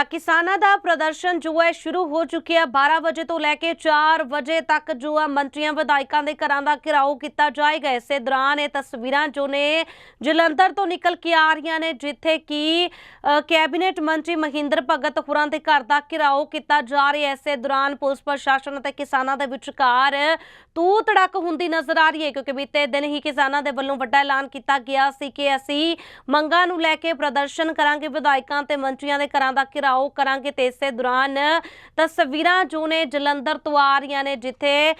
ਤਾਂ ਕਿਸਾਨਾਂ ਦਾ ਪ੍ਰਦਰਸ਼ਨ ਜੋ ਹੈ ਸ਼ੁਰੂ ਹੋ ਚੁੱਕਿਆ 12 ਵਜੇ ਤੋਂ ਲੈ ਕੇ 4 ਵਜੇ ਤੱਕ ਜੋ ਹੈ ਮੰਤਰੀਆਂ, ਵਿਧਾਇਕਾਂ ਦੇ ਘਰਾਂ ਦਾ ਘਿਰਾਓ ਕੀਤਾ ਜਾਏਗਾ। ਇਸੇ ਦੌਰਾਨ ਇਹ ਤਸਵੀਰਾਂ ਜੋ ਨੇ ਜਲੰਧਰ ਤੋਂ ਨਿਕਲ ਕੇ ਆ ਰਹੀਆਂ ਨੇ, ਜਿੱਥੇ ਕਿ ਕੈਬਨਿਟ ਮੰਤਰੀ ਮਹਿੰਦਰ ਭਗਤ ਹੁਰਾਂ ਦੇ ਘਰ ਦਾ ਘਿਰਾਓ ਕੀਤਾ ਜਾ ਰਿਹਾ ਇਸੇ ਦੌਰਾਨ ਪੁਲਿਸ ਪ੍ਰਸ਼ਾਸਨ ਅਤੇ ਕਿਸਾਨਾਂ ਦੇ ਵਿਚਕਾਰ ਤੂ ਤੜਕ ਹੁੰਦੀ ਨਜ਼ਰ ਆ ਰਹੀ ਹੈ, ਕਿਉਂਕਿ ਬੀਤੇ ਦਿਨ ਹੀ ਕਿਸਾਨਾਂ ਦੇ ਵੱਲੋਂ ਵੱਡਾ ਐਲਾਨ ਕੀਤਾ ਗਿਆ ਸੀ ਕਿ ਅਸੀਂ ਮੰਗਾਂ ਨੂੰ ਲੈ ਕੇ ਪ੍ਰਦਰਸ਼ਨ ਕਰਾਂਗੇ। ਵਿਧਾਇਕਾਂ ਤੇ ਮੰਤਰੀਆਂ ਦੇ ਘਰਾਂ ਦਾ ਘਿਰਾਓ ਕਰਾਂਗੇ ਤੇ ਇਸੇ ਦੌਰਾਨ ਤਸਵੀਰਾਂ ਜੋ ਨੇ ਜਲੰਧਰ ਤੋਂ ਆ ਰਹੀਆਂ ਨੇ, ਜਿੱਥੇ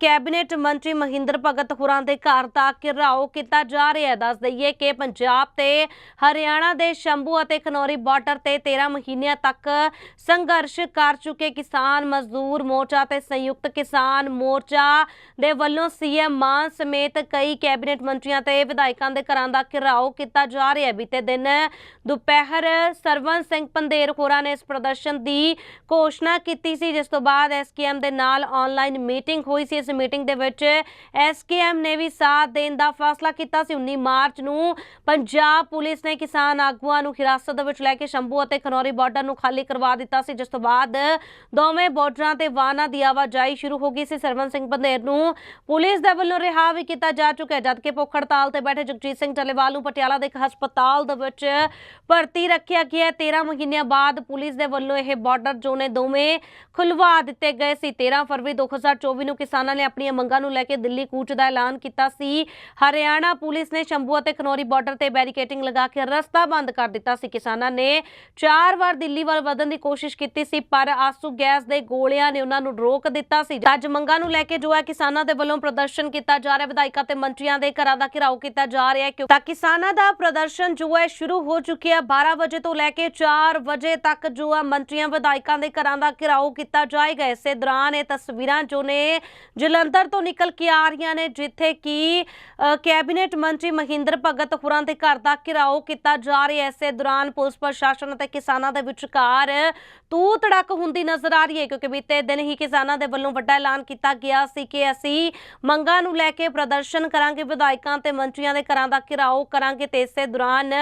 ਕੈਬਨਿਟ ਮੰਤਰੀ ਮਹਿੰਦਰ ਭਗਤ ਹੁਰਾਂ ਦੇ ਘਰ ਦਾ ਘਿਰਾਓ ਕੀਤਾ ਜਾ ਰਿਹਾ ਹੈ। ਦੱਸ ਦਈਏ ਕਿ ਪੰਜਾਬ ਤੇ ਹਰਿਆਣਾ ਦੇ ਸ਼ੰਭੂ ਅਤੇ ਖਨੌਰੀ ਬਾਰਡਰ ਤੇ 13 ਮਹੀਨਿਆਂ ਤੱਕ ਸੰਘਰਸ਼ ਕਰ ਚੁੱਕੇ ਕਿਸਾਨ ਮਜ਼ਦੂਰ ਮੋਰਚਾ ਤੇ ਸੰਯੁਕਤ ਕਿਸਾਨ ਮੋਰਚਾ ਦੇ ਵੱਲੋਂ ਸੀਐਮ ਮਾਨ ਸਮੇਤ ਕਈ ਕੈਬਨਿਟ ਮੰਤਰੀਆਂ ਤੇ ਵਿਧਾਇਕਾਂ ਦੇ ਘਰਾਂ ਦਾ ਘਿਰਾਓ ਕੀਤਾ ਜਾ ਰਿਹਾ ਹੈ। ਬੀਤੇ ਦਿਨ ਦੁਪਹਿਰ ਸਰਵਨ ਸਿੰਘ ਪੰਦੇਰ ਹੋਰਾਂ ਨੇ ਇਸ ਪ੍ਰਦਰਸ਼ਨ ਦੀ ਘੋਸ਼ਣਾ ਕੀਤੀ ਸੀ, ਜਿਸ ਤੋਂ ਬਾਅਦ ਐਸਕੇਐਮ ਦੇ ਨਾਲ ਆਨਲਾਈਨ ਮੀਟਿੰਗ ਹੋਈ ਸੀ। ਇਸ ਮੀਟਿੰਗ ਦੇ ਵਿੱਚ ਐਸਕੇਐਮ ਨੇ ਵੀ ਸਾਥ ਦੇਣ ਦਾ ਫੈਸਲਾ ਕੀਤਾ ਸੀ। 19 ਮਾਰਚ ਨੂੰ ਪੰਜਾਬ ਪੁਲਿਸ ਨੇ ਕਿਸਾਨ ਆਗੂਆਂ ਨੂੰ ਹਿਰਾਸਤ ਦੇ ਵਿੱਚ ਲੈ ਕੇ ਸ਼ੰਭੂ ਅਤੇ ਖਨੌਰੀ ਬਾਰਡਰ ਨੂੰ ਖਾਲੀ ਕਰਵਾ ਦਿੱਤਾ ਸੀ, ਜਿਸ ਤੋਂ ਬਾਅਦ ਦੋਵੇਂ ਬਾਰਡਰਾਂ ਤੇ ਵਾਹਨਾਂ ਦੀ ਆਵਾਜਾਈ ਸ਼ੁਰੂ ਹੋ ਗਈ ਸੀ। ਸਰਵਨ ਸਿੰਘ ਬੰਦੇਰ ਨੂੰ ਪੁਲਿਸ ਦੇ ਵੱਲੋਂ ਰਿਹਾ ਵੀ ਕੀਤਾ ਜਾ ਚੁੱਕਿਆ, ਜਦਕਿ ਭੁੱਖ ਹੜਤਾਲ ਤੇ ਬੈਠੇ ਜਗਜੀਤ ਸਿੰਘ ਟੱਲੇਵਾਲ ਨੂੰ ਪਟਿਆਲਾ ਦੇ ਇੱਕ ਹਸਪਤਾਲ ਦੇ ਵਿੱਚ ਭਰਤੀ ਰੱਖਿਆ ਗਿਆ। ਹੈ 13 ਮਹੀਨਿਆਂ ਬਾਅਦ ਪੁਲਿਸ ਦੇ ਵੱਲੋਂ ਇਹ ਬਾਰਡਰ ਜੋਨੇ ਦੋਵੇਂ ਖੁਲਵਾ ਦਿੱਤੇ ਗਏ ਸੀ। 13 ਫਰਵਰੀ 2024 ਨੂੰ ਕਿਸਾਨਾਂ ਨੇ ਆਪਣੀਆਂ ਮੰਗਾਂ ਨੂੰ ਲੈ ਕੇ ਦਿੱਲੀ ਕੂਚ ਦਾ ਐਲਾਨ ਕੀਤਾ ਸੀ। ਹਰਿਆਣਾ ਪੁਲਿਸ ਨੇ ਸ਼ੰਭੂ ਅਤੇ ਖਨੌਰੀ ਬਾਰਡਰ ਤੇ ਬੈਰੀਕੇਟਿੰਗ ਲਗਾ ਕੇ ਰਸਤਾ ਬੰਦ ਕਰ ਦਿੱਤਾ ਸੀ। ਕਿਸਾਨਾਂ ਨੇ ਚਾਰ ਵਾਰ ਦਿੱਲੀ ਵੱਲ ਵਧਣ ਦੀ ਕੋਸ਼ਿਸ਼ ਕੀਤੀ ਸੀ, ਪਰ ਆਸੂ ਗੈਸ ਦੇ ਗੋਲਿਆਂ ਨੇ ਉਹਨਾਂ ਨੂੰ ਰੋਕ ਦਿੱਤਾ ਸੀ। ਅੱਜ ਮੰਗਾਂ ਨੂੰ ਲੈ ਕੇ ਜੋ ਹੈ ਕਿਸਾਨਾਂ ਦੇ ਵੱਲੋਂ ਪ੍ਰਦਰਸ਼ਨ ਕੀਤਾ ਜਾ ਰਿਹਾ, ਵਿਧਾਇਕਾਂ ਤੇ ਮੰਤਰੀਆਂ ਦੇ ਘਰਾਂ ਦਾ ਘਿਰਾਓ ਕੀਤਾ ਜਾ ਰਿਹਾ ਹੈ। ਕਿਉਂ ਕਿਸਾਨਾਂ ਦਾ ਪ੍ਰਦਰਸ਼ਨ ਜੋ ਹੈ ਸ਼ੁਰੂ ਹੋ ਚੁੱਕਿਆ 12 ਵਜੇ ਤੋਂ ਲੈ ਕੇ 4 ਵਜੇ ਤੱਕ ਜੋ ਆ ਮੰਤਰੀਆਂ, ਵਿਧਾਇਕਾਂ ਦੇ ਘਰਾਂ ਦਾ ਘਿਰਾਓ ਕੀਤਾ ਜਾਏਗਾ, ਇਸੇ ਦੌਰਾਨ ਇਹ ਤਸਵੀਰਾਂ ਜੋ ਨੇ ਜਲੰਧਰ ਤੋਂ ਨਿਕਲ ਕੇ ਆ ਰਹੀਆਂ ਨੇ, ਜਿੱਥੇ ਕਿ ਕੈਬਨਿਟ ਮੰਤਰੀ ਮਹਿੰਦਰ ਭਗਤ ਹੁਰਾਂ ਦੇ ਘਰ ਦਾ ਘਿਰਾਓ ਕੀਤਾ ਜਾ ਰਿਹਾ। ਇਸੇ ਦੌਰਾਨ ਪੁਲਿਸ ਪ੍ਰਸ਼ਾਸਨ ਅਤੇ ਕਿਸਾਨਾਂ ਦੇ ਵਿਚਕਾਰ ਤੂ ਤੜਕ ਹੁੰਦੀ ਨਜ਼ਰ ਆ ਰਹੀ ਹੈ, ਕਿਉਂਕਿ ਬੀਤੇ ਦਿਨ ਹੀ ਕਿਸਾਨਾਂ ਦੇ ਵੱਲੋਂ ਵੱਡਾ ਐਲਾਨ ਕੀਤਾ ਗਿਆ ਸੀ ਕਿ ਅਸੀਂ ਮੰਗਾਂ ਨੂੰ ਲੈ ਕੇ ਪ੍ਰਦਰਸ਼ਨ ਕਰਾਂਗੇ, ਵਿਧਾਇਕਾਂ ਤੇ ਮੰਤਰੀਆਂ ਦੇ ਘਰਾਂ ਦਾ ਘਿਰਾਓ ਕਰਾਂਗੇ ਤੇ ਇਸੇ ਦੌਰਾਨ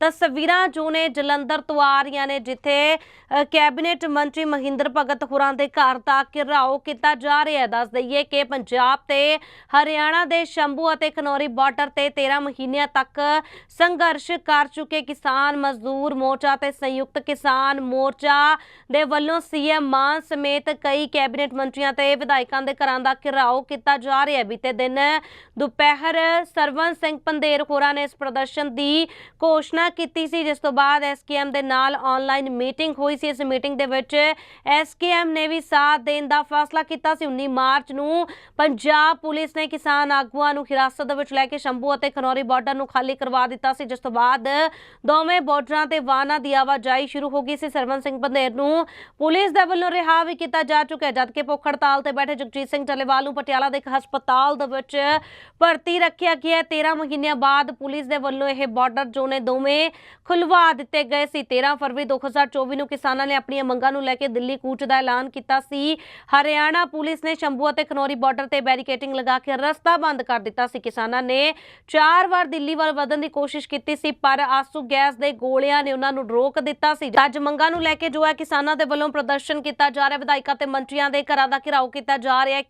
ਤਸਵੀਰਾਂ ਜੋ ਨੇ ਜਲੰਧਰ ਤੋਂ ਆ ਰਹੀਆਂ ਨੇ ਜਿੱਥੇ ਕੈਬਨਿਟ ਮੰਤਰੀ ਮਹਿੰਦਰ ਭਗਤ ਹੋਰਾਂ ਦੇ ਘਰ ਦਾ ਘਿਰਾਓ ਕੀਤਾ ਜਾ ਰਿਹਾ ਹੈ। ਦੱਸ ਦਈਏ ਕਿ ਪੰਜਾਬ ਤੇ ਹਰਿਆਣਾ ਦੇ ਸ਼ੰਭੂ ਅਤੇ ਖਨੌਰੀ ਬਾਰਡਰ ਤੇ 13 ਮਹੀਨਿਆਂ ਤੱਕ ਸੰਘਰਸ਼ ਕਰ ਚੁੱਕੇ ਕਿਸਾਨ ਮਜ਼ਦੂਰ ਮੋਰਚਾ ਤੇ ਸੰਯੁਕਤ ਕਿਸਾਨ ਮੋਰਚਾ ਦੇ ਵੱਲੋਂ ਸੀਐਮ ਮਾਨ ਸਮੇਤ ਕਈ ਕੈਬਨਿਟ ਮੰਤਰੀਆਂ ਤੇ ਵਿਧਾਇਕਾਂ ਦੇ ਘਰਾਂ ਦਾ ਘਿਰਾਓ ਕੀਤਾ ਜਾ ਰਿਹਾ ਹੈ। ਬੀਤੇ ਦਿਨ ਦੁਪਹਿਰ ਸਰਵਨ ਸਿੰਘ ਪੰਦੇਰ ਹੋਰਾਂ ਨੇ ਇਸ ਪ੍ਰਦਰਸ਼ਨ ਦੀ ਘੋਸ਼ਣਾ ਕੀਤੀ ਸੀ, ਜਿਸ ਤੋਂ ਬਾਅਦ ਐਸਕੇਐਮ ਦੇ ਨਾਲ ਆਨਲਾਈਨ ਮੀਟਿੰਗ ਹੋਈ ਸੀ। ਇਸ ਮੀਟਿੰਗ ਦੇ ਵਿੱਚ ਐਸਕੇਐਮ ਨੇ ਵੀ ਸਾਥ ਦੇਣ ਦਾ ਫੈਸਲਾ ਕੀਤਾ ਸੀ। 19 ਮਾਰਚ ਨੂੰ ਪੰਜਾਬ ਪੁਲਿਸ ਨੇ ਕਿਸਾਨ ਆਗੂਆਂ ਨੂੰ ਹਿਰਾਸਤ ਦੇ ਵਿੱਚ ਲੈ ਕੇ ਸ਼ੰਭੂ ਅਤੇ ਖਨੌਰੀ ਬਾਰਡਰ ਨੂੰ ਖਾਲੀ ਕਰਵਾ ਦਿੱਤਾ ਸੀ। ਜਿਸ ਤੋਂ ਬਾਅਦ ਦੋਵੇਂ ਬਾਰਡਰਾਂ ਤੇ ਵਾਹਨਾਂ ਦੀ ਆਵਾਜਾਈ ਸ਼ੁਰੂ ਹੋ ਗਈ ਸੀ। ਸਰਵਨ ਸਿੰਘ ਬੰਦੇਰ ਨੂੰ ਪੁਲਿਸ ਦੇ ਵੱਲੋਂ ਰਿਹਾ ਵੀ ਕੀਤਾ ਜਾ ਚੁੱਕਾ ਹੈ, ਜਦਕਿ ਭੁੱਖ ਹੜਤਾਲ ਤੇ ਬੈਠੇ ਜਗਜੀਤ ਸਿੰਘ ਟੱਲੇਵਾਲ ਨੂੰ ਪਟਿਆਲਾ ਦੇ ਇੱਕ ਹਸਪਤਾਲ ਦੇ ਵਿੱਚ ਭਰਤੀ ਰੱਖਿਆ ਗਿਆ ਹੈ। 13 ਮਹੀਨਿਆਂ ਬਾਅਦ ਪੁਲਿਸ ਦੇ ਵੱਲੋਂ ਇਹ ਬਾਰਡਰ ਜੋਨ ਨੇ ਦੋਵੇਂ ਖੁਲਵਾ ਦਿੱਤੇ ਗਏ ਸੀ। 13 ਫਰਵਰੀ 2024 ਨੂੰ ਕਿਸਾਨਾਂ ਨੇ ਆਪਣੀਆਂ ਮੰਗਾਂ ਨੂੰ ਲੈ ਕੇ ਦਿੱਲੀ ਕੂਚ ਦਾ ਐਲਾਨ ਕੀਤਾ ਸੀ। ਹਰਿਆਣਾ ਪੁਲਿਸ ਨੇ ਸ਼ੰਭੂ ਅਤੇ ਖਨੌਰੀ ਬਾਰਡਰ ਤੇ ਬੈਰੀਕੇਟਿੰਗ ਲਗਾ ਕੇ ਰਸਤਾ ਬੰਦ ਕਰ ਦਿੱਤਾ ਸੀ। ਕਿਸਾਨਾਂ ਨੇ ਚਾਰ ਵਾਰ ਦਿੱਲੀ ਵੱਲ ਵਧਣ ਦੀ ਕੋਸ਼ਿਸ਼ ਕੀਤੀ ਸੀ, ਪਰ ਆਸੂ ਗੈਸ ਦੇ ਗੋਲਿਆਂ ਨੇ ਉਹਨਾਂ ਨੂੰ ਰੋਕ ਦਿੱਤਾ ਸੀ। ਅੱਜ ਮੰਗਾਂ ਨੂੰ ਲੈ ਕੇ ਜੋ ਹੈ ਕਿਸਾਨਾਂ ਦੇ ਵੱਲੋਂ ਪ੍ਰਦਰਸ਼ਨ ਕੀਤਾ ਜਾ ਰਿਹਾ, ਵਿਧਾਇਕਾਂ ਤੇ ਮੰਤਰੀਆਂ ਦੇ ਘਰਾਂ ਦਾ ਘਿਰਾਓ ਕੀਤਾ ਜਾ ਰਿਹਾ ਹੈ